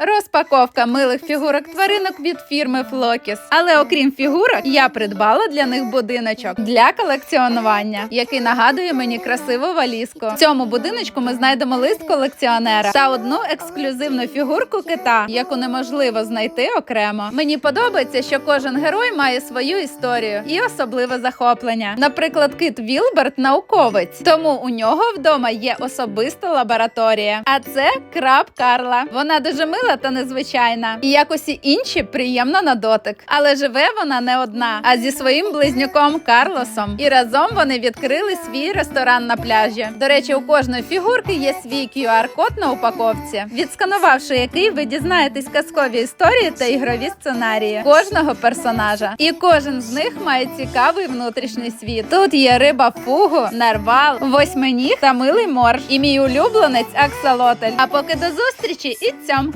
Розпаковка милих фігурок тваринок від фірми Флокіс. Але окрім фігурок, я придбала для них будиночок для колекціонування, який нагадує мені красиву валізку. В цьому будиночку ми знайдемо лист колекціонера та одну ексклюзивну фігурку кита, яку неможливо знайти окремо. Мені подобається, що кожен герой має свою історію і особливе захоплення. Наприклад, кит Вілберт науковець, тому у нього вдома є особиста лабораторія. А це краб Карла. Вона дуже мила та незвичайна, і як усі інші приємна на дотик. Але живе вона не одна, а зі своїм близнюком Карлосом. І разом вони відкрили свій ресторан на пляжі. До речі, у кожної фігурки є свій QR-код на упаковці, відсканувавши який ви дізнаєтесь казкові історії та ігрові сценарії кожного персонажа. І кожен з них має цікавий внутрішній світ. Тут є риба фугу, нарвал, восьминіг та милий морж. І мій улюбленець аксалотель. А поки до зустрічі і цьом!